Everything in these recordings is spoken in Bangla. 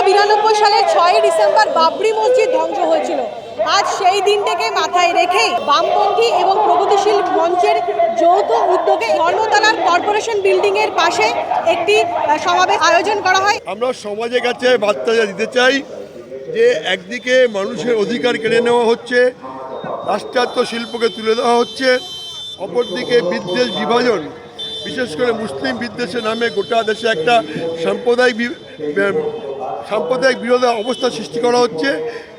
উনিশশো সালের ছয়ই ডিসেম্বর বাবরি মসজিদ ধ্বংস হয়েছিল। আজ সেই দিনটাকে মাথায় রেখেই বামপন্থী এবং প্রগতিশীল মঞ্চের যৌথ উদ্যোগে ধর্মতলার কর্পোরেশন বিল্ডিং এর পাশে একটি সমাবেশ আয়োজন করা হয়। আমরা সমাজের কাছে বার্তা দিতে চাই যে একদিকে মানুষের অধিকার কেড়ে নেওয়া হচ্ছে, পাশ্চাত্য শিল্পকে তুলে দেওয়া হচ্ছে, অপরদিকে বিদ্বেষ বিভাজন, বিশেষ করে মুসলিম বিদ্বেষের নামে গোটা দেশে একটা সাম্প্রদায়িক সাম্প্রদায়িক বিরোধী অবস্থা সৃষ্টি করা হচ্ছে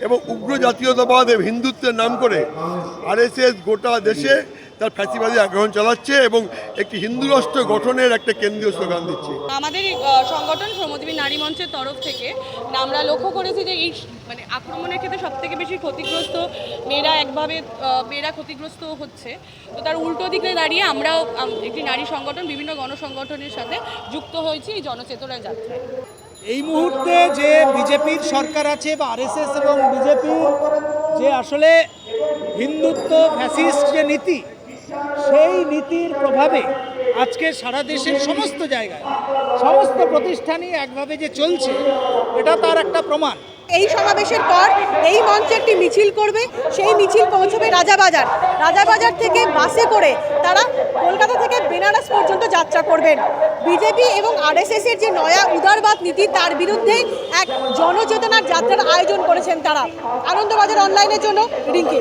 এবং উগ্র জাতীয়তাবাদ হিন্দুত্বের নাম করে আরএসএস গোটা দেশে তার ফ্যাসিবাদী আগ্রহণ চালাচ্ছে এবং একটি হিন্দু রাষ্ট্র গঠনের একটা কেন্দ্রীয় স্লোগান দিচ্ছে। আমাদের সংগঠন শ্রমজীবী নারী মঞ্চের তরফ থেকে আমরা লক্ষ্য করেছি যে এই মানে আক্রমণের ক্ষেত্রে সব থেকে বেশি ক্ষতিগ্রস্ত মেয়েরা একভাবে মেয়েরা ক্ষতিগ্রস্ত হচ্ছে। তো তার উল্টো দিকে দাঁড়িয়ে আমরাও একটি নারী সংগঠন, বিভিন্ন গণসংগঠনের সাথে যুক্ত হয়েছি এই জনচেতনা যাত্রায়। এই মুহূর্তে যে বিজেপির সরকার আছে বা আরএসএস এবং বিজেপির যে আসলে হিন্দুত্ব ফ্যাসিস্ট যে নীতি, সেই নীতির প্রভাবে আজকে সারা দেশের সমস্ত জায়গায়, সমস্ত প্রতিষ্ঠানই একভাবে যে চলছে, এটা তার একটা প্রমাণ। এই সমাবেশের পর এই মঞ্চে একটি মিছিল করবে। সেই মিছিল পৌঁছবে রাজাবাজার রাজাবাজার থেকে বাসে করে তারা কলকাতা থেকে বেনারস পর্যন্ত যাত্রা করবেন। বিজেপি এবং আরএসএস এর যে নয়া উদারবাদ নীতি, তার বিরুদ্ধে এক জনচেতনার যাত্রার আয়োজন করেছেন তারা। আনন্দবাজার অনলাইনের জন্য রিঙ্কি